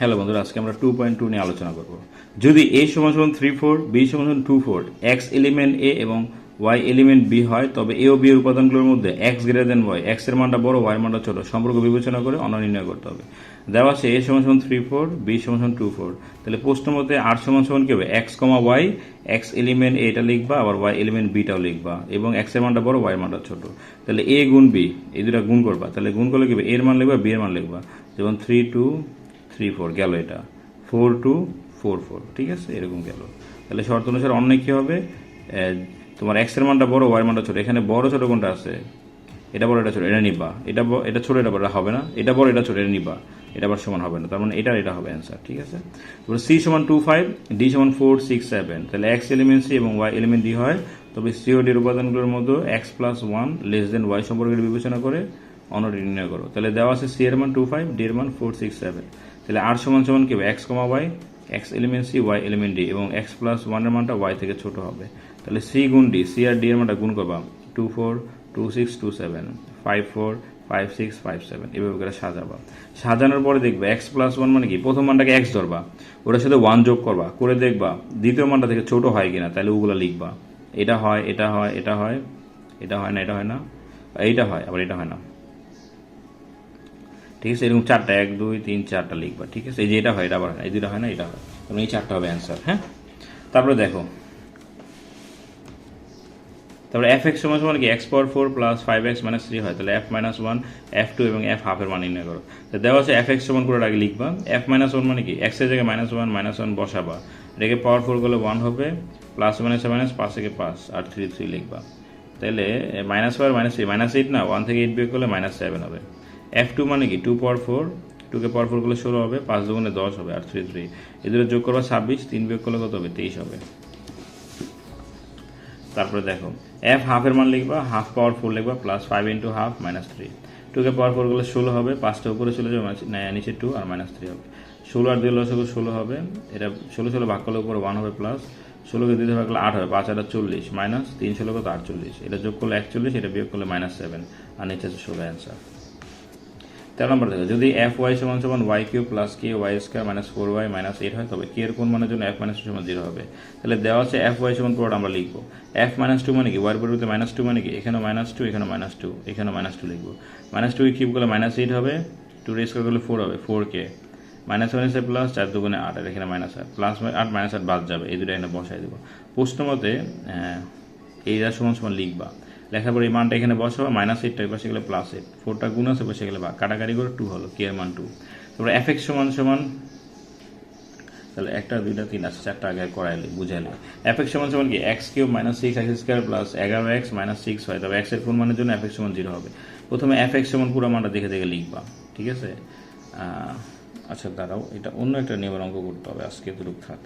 Hello বন্ধুরা, আজকে আমরা টু পয়েন্ট টু নিয়ে আলোচনা করব। যদি এ সমান সমান থ্রি ফোর বি সমান সমান two four X element A এবং ওয়াই এলিমেন্ট বি হয়, তবে এ ও বি এর উপাদানগুলোর মধ্যে এক্স গ্রেটার দেন ওয়াই এক্সের মানটা বড় ওয়াই মানটা ছোট, সম্পর্ক বিবেচনা করে অন্য নির্ণয় করতে হবে। দেওয়া আছে এ সমান সমান থ্রি ফোর বি সমান সমান টু ফোর তাহলে প্রশ্ন মতে আর সমান সমান কি হবে? X comma Y X element এটা লিখবা, আবার ওয়াই এলিমেন্ট বিটাও লিখবা, এবং এক্সের মানটা বড় ওয়াই মানটা ছোট। তাহলে এ গুণ বি এই দুটা গুণ করবা। তাহলে গুণ করলে কি হবে? এর মান লিখবা বি এর মান লিখবা। যেমন থ্রি টু থ্রি ফোর গেল এটা। ফোর টু ফোর ফোর ঠিক আছে? এরকম গেল। তাহলে শর্ত অনুসারে অন্য কী হবে? তোমার এক্সের মানটা বড় ওয়াই মানটা ছোট। এখানে বড়, ছোট কোনটা আছে? এটা বড়, এটা ছোট, এটা নিবা। এটা এটা ছোট, এটা বড়, হবে না। এটা বড়, এটা ছোট, এটা নিবা। এটা আবার সমান হবে না। তার মানে এটা এটা হবে অ্যান্সার ঠিক আছে? তারপরে সি সমান টু ফাইভ ডি সমান ফোর সিক্স সেভেন তাহলে এক্স এলিমেন্ট সি এবং ওয়াই এলিমেন্ট ডি হয়। তবে সিওডির উপাদানগুলোর মধ্যে X plus one less than Y সম্পর্কে বিবেচনা করে অন্যটি নির্ণয় করো। তাহলে দেওয়া আছে সি এর মান টু ফাইভ ডি এর মান ফোর সিক্স সেভেন তাহলে আর সমান সমান কি X comma Y X element C Y element D এবং এক্স প্লাস ওয়ানের মানটা ওয়াই থেকে ছোট হবে। তাহলে সি গুণ ডি সি আর ডি এর মানটা গুণ করবা two four two six two seven five four five six five seven এভাবে করে সাজাবা। সাজানোর পরে দেখবে এক্স প্লাস ওয়ান মানে কি? প্রথম মানটাকে এক্স ধরবা, ওটার সাথে ওয়ান যোগ করবা, করে দেখবা দ্বিতীয় মানটা থেকে ছোট হয় কিনা, তাহলে ওগুলো লিখবা। এটা হয় এটা হয় এটা হয় এটা হয় না, এটা হয় না, এইটা হয়, আবার এটা হয় না। ঠিক আছে? এরকম চারটা, এক, দুই, তিন, চারটা লিখবা, ঠিক আছে? এই যে এটা হয়, এটা আবার এই দুটা হয় না, এটা হয় তারপরে এই চারটা হবে অ্যান্সার হ্যাঁ? তারপরে দেখো। তারপরে এফ এক্স সমান সমান কি? X power four plus five X minus three হয়। তাহলে F minus one F two এবং এফ হাফের মান নির্ণয় করো। তো দেওয়া আছে এফ এক্স সমান করে আগে লিখবা। এফ মাইনাস ওয়ান মানে কি? এক্সের জায়গায় মাইনাস ওয়ান মাইনাস ওয়ান বসাবা। এটাকে পাওয়ার ফোর করলে ওয়ান হবে প্লাস মাইনাস মাইনাস পাঁচ থেকে পাঁচ আর থ্রি থ্রি লিখবা। তাহলে minus four minus three minus eight না ওয়ান থেকে এইট বিয়োগ করলে মাইনাস সেভেন হবে। এফ টু মানে কি? টু পাওয়ার ফোর টুকে পাওয়ার ফোর করলে ষোলো হবে, পাঁচ দুগুণে দশ হবে আর থ্রি থ্রি এদের যোগ করবা ছাব্বিশ, তিন বিয়োগ করলে কত হবে? তেইশ হবে। তারপরে দেখো এফ হাফের মান লিখবা হাফ পাওয়ার ফোর লিখবা plus five into half minus three টুকে পাওয়ার ফোর করলে ষোলো হবে, পাঁচটা উপরে চলে যাবে নিচে টু আর মাইনাস থ্রি হবে। ষোলো আর দুই লসগু ষোলো হবে, এটা ষোলো ষোলো ভাগ করলে উপরে ওয়ান হবে প্লাস ষোলোকে দুই ভাগ করলে আট হবে, পাঁচ আট চল্লিশ মাইনাস তিন ষোলো কত আটচল্লিশ। এটা যোগ করলে একচল্লিশ, এটা বিয়োগ করলে মাইনাস সেভেন আর নিচে ষোলো অ্যান্সার তেরো নম্বর দেখো, যদি এফ ওয়াই সমান সমান Y Q plus K Y square minus four Y minus eight হয়, তবে কে এর কোন মানের জন্য এফ মাইনাস টু সমান জিরো হবে? তাহলে দেওয়া আছে এফ ওয়াই সমান পুরোটা আমরা লিখব। এফ মাইনাস টু মানে কি? ওয়ার পরিবর্তে মাইনাস টু মানে কি? এখানে মাইনাস টু এখানে মাইনাস টু এখানে মাইনাস টু লিখব। মাইনাস টু কিউব করলে মাইনাস এইট হবে টু রে স্কোয়ার করলে ফোর হবে ফোর কে মাইনাস এসে প্লাস চার দুগুণে আট, আর এখানে মাইনাস আট। প্লাস আট মাইনাস আট বাদ যাবে, এই দুটো এখানে বসাই দেবো। প্রশ্ন মতে এইটা সমান সমান লিখবা। লেখার পরে এই মানটা এখানে বসাবো মাইনাস এইটটা এই পাশে গেলে প্লাস এইট ফোরটা গুণ আছে, বসে গেলে বা কাটাকাটি করে টু হলো কে এর মান টু তারপরে এফ এক্স সমান সমান, তাহলে একটা, দুইটা, তিন আছে চারটা আগে করাইলে, বুঝাইলে। এফ এক্স সমান সমান কি? X cube minus six X square plus এগারো এক্স মাইনাস সিক্স হয়, তবে এক্সের কোন মানের জন্য এফ এক্স সমান জিরো হবে? প্রথমে এফ এক্স সমান পুরো মানটা দেখে দেখে লিখবা, ঠিক আছে? আচ্ছা দাঁড়াও, এটা অন্য একটা নিয়মের অঙ্ক করতে হবে, আজকে এতটুকু থাক।